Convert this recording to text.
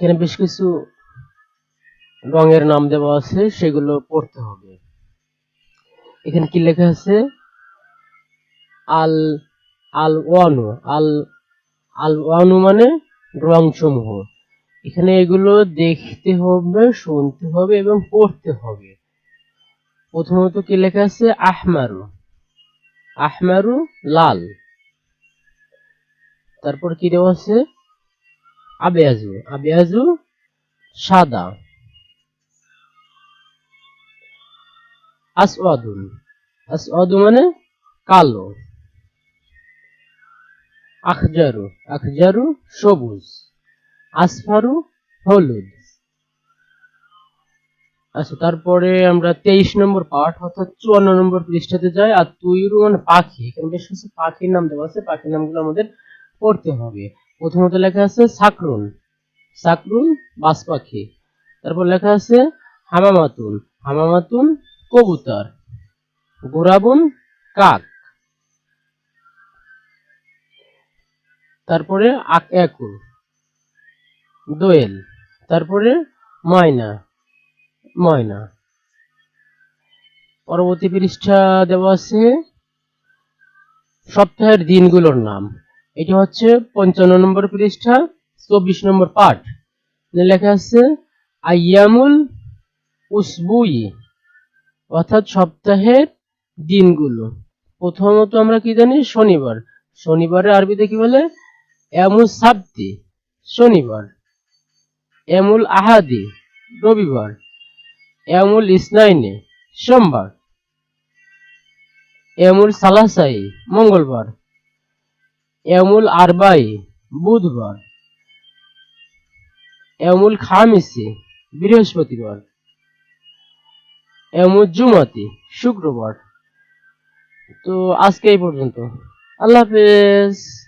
এখানে বেশ কিছু রঙের নাম দেওয়া আছে, সেগুলো পড়তে হবে। এখানে কি লেখা আছে? আল আল ওয়ানু আল আল ওয়ানু মানে রং সমূহ এখানে এগুলো দেখতে হবে, শুনতে হবে এবং পড়তে হবে। প্রথমত কি লেখা আছে? আহমারু। আহমারু লাল। তারপর কি দেওয়া আছে? আবেয়াজু। আবেয়াজু সাদা। আসওয়াদুন। আসওয়াদু মানে কালো। আখজারু। আখজারু সবুজ। আসফারু হলুদ। আচ্ছা তারপরে আমরা তেইশ নম্বর পাঠ, অর্থাৎ চুয়ান্ন নম্বর পৃষ্ঠাতে যাই, আর তুইরু মানে পাখি। এখানে বেশ কিছু পাখির নাম দেওয়া আছে, পাখির নামগুলো আমাদের পড়তে হবে। প্রথমত লেখা আছে সাকরুন। সাকরুন, বাস পাখি। তারপর লেখা আছে হামামাতুন। হামামাতুন, কবুতর। গোরাবুন, কাক। তারপরে আক একুর দোয়েল, তারপরে ময়না ময়না। পরবর্তী পৃষ্ঠা দেওয়া আছে সপ্তাহের দিনগুলোর নাম। এটা হচ্ছে পঞ্চান্ন নম্বর পৃষ্ঠা, চব্বিশ নম্বর পাঠ। লেখা আছে আইয়ামুল উসবুই, অর্থাৎ সপ্তাহের দিনগুলো। প্রথমত আমরা কি জানি? শনিবার। শনিবারে আরবিতে কি বলে? এমুল সাবতি শনিবার। এমুল আহাদি, রবিবার। এমুল ইসনাইনে, সোমবার। এমুল সালাসাই, মঙ্গলবার। এমুল আরবাই, বুধবার। এমুল খামিসি, বৃহস্পতিবার। এমুল জুমাতি, শুক্রবার। তো আজকে এই পর্যন্ত। আল্লাহ হাফেজ।